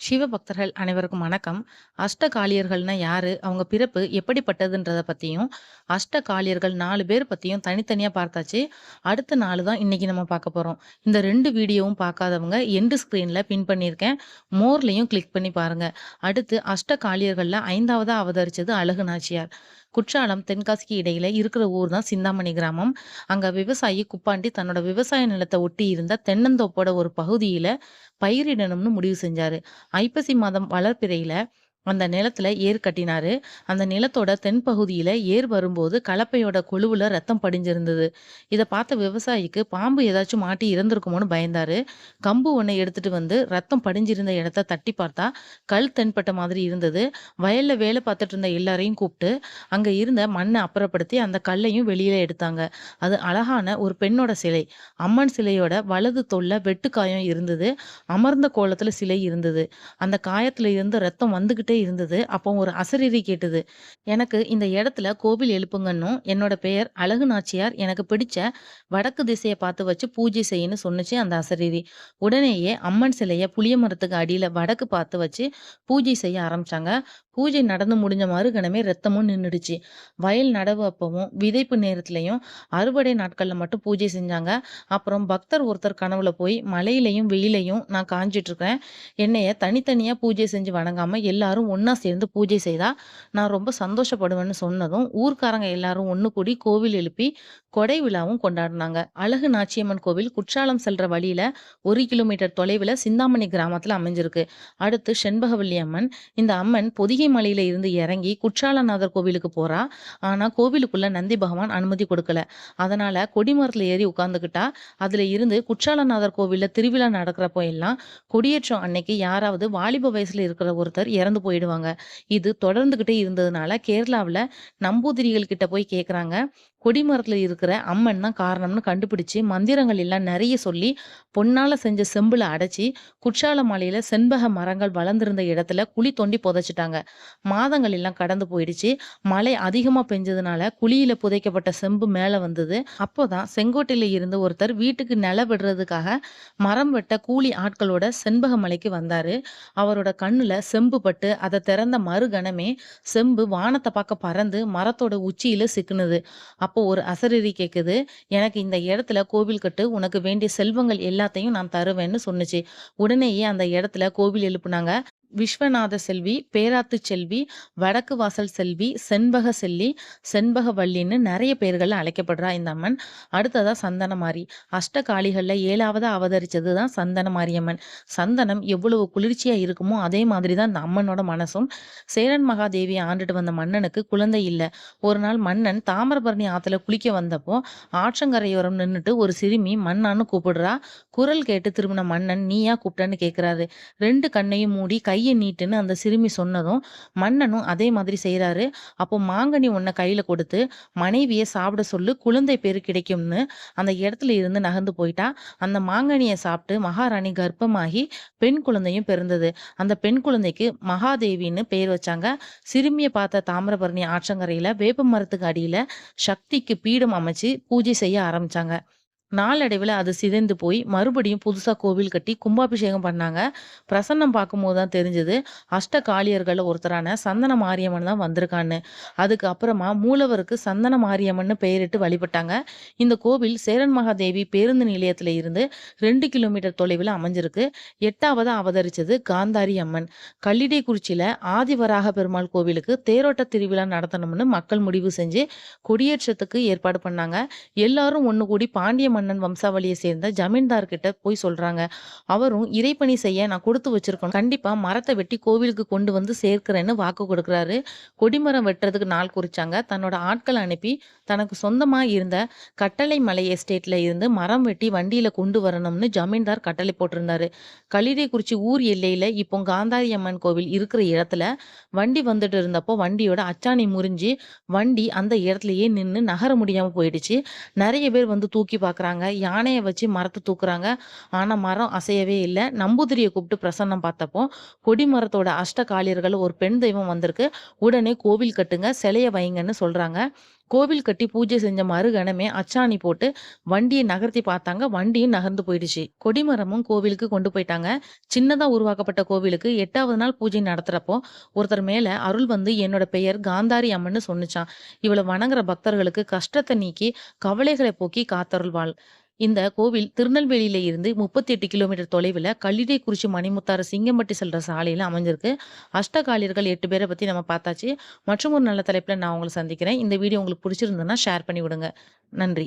சிவபக்தர்கள் அனைவருக்கும் வணக்கம். அஷ்டகாளியர்கள்னா யாரு? அவங்க பிறப்பு எப்படிப்பட்டதுன்றத பத்தியும், அஷ்டகாளியர்கள் நாலு பேர் பத்தியும் தனித்தனியா பார்த்தாச்சு. அடுத்த நாள் தான் இன்னைக்கு நம்ம பார்க்க போறோம். இந்த ரெண்டு வீடியோவும் பார்க்காதவங்க எண்டு ஸ்கிரீன்ல பின் பண்ணியிருக்கேன். மோர்லையும் கிளிக் பண்ணி பாருங்க. அடுத்து அஷ்டகாளியர்கள்ல ஐந்தாவதா அவதரிச்சது அழகு நாச்சியார். குற்றாலம், தென்காசிக்கு இடையில இருக்கிற ஊர் தான் சிந்தாமணி கிராமம். அங்க விவசாயி குப்பாண்டி தன்னோட விவசாய நிலத்தை ஒட்டி இருந்த தென்னந்தோப்போட ஒரு பகுதியில பயிரிடணும்னு முடிவு செஞ்சாரு. ஐப்பசி மாதம் வளர்ப்பிறையில அந்த நிலத்துல ஏர் கட்டினாரு. அந்த நிலத்தோட தென்பகுதியில ஏர் வரும்போது கலப்பையோட கொழுவுல ரத்தம் படிஞ்சிருந்தது. இதை பார்த்த விவசாயிக்கு பாம்பு ஏதாச்சும் மாட்டி இறந்திருக்குமோன்னு பயந்தாரு. கம்பு ஒன்றை எடுத்துட்டு வந்து ரத்தம் படிஞ்சிருந்த இடத்த தட்டி பார்த்தா, கல் தென்பட்ட மாதிரி இருந்தது. வயல்ல வேலை பார்த்துட்டு இருந்த எல்லாரையும் கூப்பிட்டு, அங்க இருந்த மண்ணை அப்புறப்படுத்தி அந்த கல்லையும் வெளியில எடுத்தாங்க. அது அழகான ஒரு பெண்ணோட சிலை. அம்மன் சிலையோட வலது தொல்லை வெட்டுக்காயம் இருந்தது. அமர்ந்த கோலத்துல சிலை இருந்தது. அந்த காயத்துல இருந்து ரத்தம் வந்துகிட்டே இருந்தது. அப்போ ஒரு அசரீரி கேட்டது. எனக்கு இந்த இடத்துல கோவில் எழுப்புங்கன்னும், என்னோட பெயர் அழகு நாச்சியார். எனக்கு பிடிச்ச வடக்கு திசையை பார்த்து வச்சு பூஜை செய்யுன்னு சொன்னுச்சு அந்த அசரீரி. உடனேயே அம்மன் சிலையை புளிய மரத்துக்கு அடியில் வடக்கு பார்த்து வச்சு பூஜை செய்ய ஆரம்பிச்சாங்க. பூஜை நடந்து முடிஞ்ச மறுகணமே ரத்தமும் நின்றுடுச்சு வயல் நடவு அப்பவும், விதைப்பு நேரத்துலையும் அறுவடை நாட்களில் மட்டும் பூஜை செஞ்சாங்க. அப்புறம் பக்தர் ஒருத்தர் கனவுல போய், மலையிலையும் வெயிலையும் நான் காஞ்சிட்டு இருக்கேன். என்னைய தனித்தனியா பூஜை செஞ்சு வணங்காம எல்லாரும் ஒன்றா சேர்ந்து பூஜை செய்தா, நான் ரொம்ப சந்தோஷப்படுவேன்னு சொன்னதும், ஊர்க்காரங்க எல்லாரும் ஒன்று கூடி கோவில் எழுப்பி கொடை விழாவும் கொண்டாடினாங்க அழகு நாச்சியம்மன் கோவில் குற்றாலம் செல்ற வழியில ஒரு கிலோமீட்டர் தொலைவில் சிந்தாமணி கிராமத்தில் அமைஞ்சிருக்கு. அடுத்து செண்பகவல்லி அம்மன். இந்த அம்மன் பொதிகை மலையில இருந்து இறங்கி குற்றாலநாதர் கோவிலுக்கு போறா. ஆனா கோவிலுக்குள்ள நந்தி பகவான் அனுமதி கொடுக்கல. அதனால கொடிமரத்துல ஏறி உட்காந்துக்கிட்டா அதுல இருந்து குற்றாலநாதர் கோவில்ல திருவிழா நடக்கிறப்போ எல்லாம் கொடியேற்றம் அன்னைக்கு யாராவது வாலிப வயசுல இருக்கிற ஒருத்தர் இறந்து போயிடுவாங்க. இது தொடர்ந்துகிட்டே இருந்ததுனால கேரளாவில் நம்பூதிரிகள் கிட்ட போய் கேக்குறாங்க. கொடிமரத்தில் இருக்கிற அம்மன் தான் காரணம்னு கண்டுபிடிச்சு மந்திரங்கள் எல்லாம் நிறைய சொல்லி, பொன்னால் செஞ்ச செம்பில் அடைச்சி குற்றால மலையில் செண்பக மரங்கள் வளர்ந்திருந்த இடத்துல குழி தோண்டி புதைச்சிட்டாங்க மாதங்கள் எல்லாம் கடந்து போயிடுச்சு. மழை அதிகமாக பெஞ்சதுனால குழியில் புதைக்கப்பட்ட செம்பு மேலே வந்தது. அப்போ தான் செங்கோட்டையில் இருந்து ஒருத்தர் வீட்டுக்கு நில விடுறதுக்காக மரம் வெட்ட கூலி ஆட்களோட செண்பக மலைக்கு வந்தார் அவரோட கண்ணில் செம்பு பட்டு அதை திறந்த மறுகணமே செம்பு வானத்தை பார்க்க பறந்து மரத்தோட உச்சியில் சிக்குனது. அப்போ ஒரு அசரீரி கேட்குது எனக்கு இந்த இடத்துல கோவில் கட்டு. உனக்கு வேண்டிய செல்வங்கள் எல்லாத்தையும் நான் தருவேன்னு சொன்னுச்சு. உடனேயே அந்த இடத்துல கோவில் எழுப்புனாங்க. விஸ்வநாத செல்வி, பேராத்து செல்வி, வடக்கு வாசல் செல்வி, செண்பக செல்லி, செண்பகவல்லின்னு நிறைய பேர்கள் அழைக்கப்படுறா இந்த அம்மன். அடுத்ததா சந்தனமாரி. அஷ்டகாளிகள்ல 7வதா அவதரிச்சது தான் சந்தனமாரியம்மன். சந்தனம் எவ்வளவு குளிர்ச்சியா இருக்குமோ, அதே மாதிரி தான் இந்த அம்மனோட மனசும். சேரன் மகாதேவி ஆண்டுட்டு வந்த மன்னனுக்கு குழந்தை இல்லை ஒரு நாள் மன்னன் தாமிரபரணி ஆத்துல குளிக்க வந்தப்போ, ஆற்றங்கரையோரம் நின்றுட்டு ஒரு சிறுமி மன்னான்னு கூப்பிடுறா. குரல் கேட்டு திரும்பின மன்னன், நீயா கூப்பிட்டன்னு கேட்கிறாரு ரெண்டு கண்ணையும் மூடி கையை நீட்டுன்னு அந்த சிறுமி சொன்னதும், மன்னனும் அதே மாதிரி செய்கிறாரு அப்போ மாங்கனி உன்னை கையில் கொடுத்து, மனைவியை சாப்பிட சொல்லு. குழந்தை பேர் கிடைக்கும்னு அந்த இடத்துல இருந்து நகர்ந்து போயிட்டா. அந்த மாங்கனியை சாப்பிட்டு மகாராணி கர்ப்பமாகி பெண் குழந்தையும் பிறந்தது. அந்த பெண் குழந்தைக்கு மகாதேவின்னு பெயர் வச்சாங்க. சிறுமியை பார்த்த தாமிரபரணி ஆற்றங்கரையில் வேப்ப மரத்துக்கு அடியில் சக்திக்கு பீடம் அமைச்சு பூஜை செய்ய ஆரம்பிச்சாங்க. நாளடைவில் அது சிதைந்து போய் மறுபடியும் புதுசாக கோவில் கட்டி கும்பாபிஷேகம் பண்ணாங்க. பிரசன்னம் பார்க்கும்போது தான் தெரிஞ்சது, அஷ்டகாளியர்கள்ல ஒருத்தரான சந்தன மாரியம்மன் தான் வந்திருக்கான்னு. அதுக்கு அப்புறமா மூலவருக்கு சந்தன மாரியம்மன்னு பெயரிட்டு வழிபட்டாங்க. இந்த கோவில் சேரன் மகாதேவி பேருந்து நிலையத்தில் இருந்து ரெண்டு கிலோமீட்டர் தொலைவில் அமைஞ்சிருக்கு. 8வதா அவதரிச்சது காந்தாரி அம்மன். கல்லிடைக்குறிச்சியில் ஆதிவராக பெருமாள் கோவிலுக்கு தேரோட்ட திருவிழா நடத்தணும்னு மக்கள் முடிவு செஞ்சு கொடியேற்றத்துக்கு ஏற்பாடு பண்ணாங்க. எல்லாரும் ஒன்று கூடி பாண்டிய மன்னன் வம்சாவளியை சேர்ந்த ஜமீன்தார் கிட்ட போய் சொல்றாங்க. அவரும் இறைப்பணி செய்ய நான் கொடுத்து வச்சிருக்கணும். கண்டிப்பா மரத்தை வெட்டி கோவிலுக்கு கொண்டு வந்து சேர்க்கிறேன்னு வாக்கு கொடுக்குறாரு. கொடிமரம் வெட்டுறதுக்கு நாள் குறிச்சாங்க. தன்னோட ஆட்களை அனுப்பி, தனக்கு சொந்தமா இருந்த கட்டளை மலை எஸ்டேட்ல இருந்து மரம் வெட்டி வண்டியில கொண்டு வரணும்னு ஜமீன்தார் கட்டளை போட்டிருந்தாரு. கல்லிடைக்குறிச்சி ஊர் எல்லையில இப்போ காந்தாரி அம்மன் கோவில் இருக்கிற இடத்துல வண்டி வந்துட்டு இருந்தப்போ வண்டியோட அச்சாணி முறிஞ்சு, வண்டி அந்த இடத்துலயே நின்று நகர முடியாம போயிடுச்சு. நிறைய பேர் வந்து தூக்கி பார்க்குறாங்க. யானையை வச்சு மரத்தை தூக்குறாங்க. ஆனா மரம் அசையவே இல்லை நம்பூதிரிய கூப்பிட்டு பிரசன்னம் பார்த்தப்போ, கொடிமரத்தோட அஷ்டகாளியர்கள்ல ஒரு பெண் தெய்வம் வந்திருக்கு. உடனே கோவில் கட்டுங்க, சிலைய வைங்கன்னு சொல்றாங்க. கோவில் கட்டி பூஜை செஞ்ச மறுகணமே அச்சாணி போட்டு வண்டியை நகர்த்தி பார்த்தாங்க. வண்டியும் நகர்ந்து போயிடுச்சு. கொடிமரமும் கோவிலுக்கு கொண்டு போயிட்டாங்க. சின்னதா உருவாக்கப்பட்ட கோவிலுக்கு எட்டாவது நாள் பூஜை நடத்துறப்போ, ஒருத்தர் மேல அருள் வந்து என்னோட பெயர் காந்தாரி அம்மன்னு சொன்னிச்சான் இவளை வணங்குற பக்தர்களுக்கு கஷ்டத்தை நீக்கி, கவலைகளை போக்கி காத்தருள்வாள். இந்த கோவில் திருநெல்வேலியில இருந்து 38 கிலோமீட்டர் தொலைவில கல்லிடைக்குறிச்சி மணிமுத்தாறு சிங்கம்பட்டி செல்ற சாலையில அமைஞ்சிருக்கு. அஷ்டகாலியர்கள் எட்டு பேரை பத்தி நம்ம பார்த்தாச்சு. மற்றும் ஒரு நல்ல தலைப்புல நான் உங்களை சந்திக்கிறேன். இந்த வீடியோ உங்களுக்கு பிடிச்சிருந்ததுன்னா ஷேர் பண்ணி விடுங்க. நன்றி.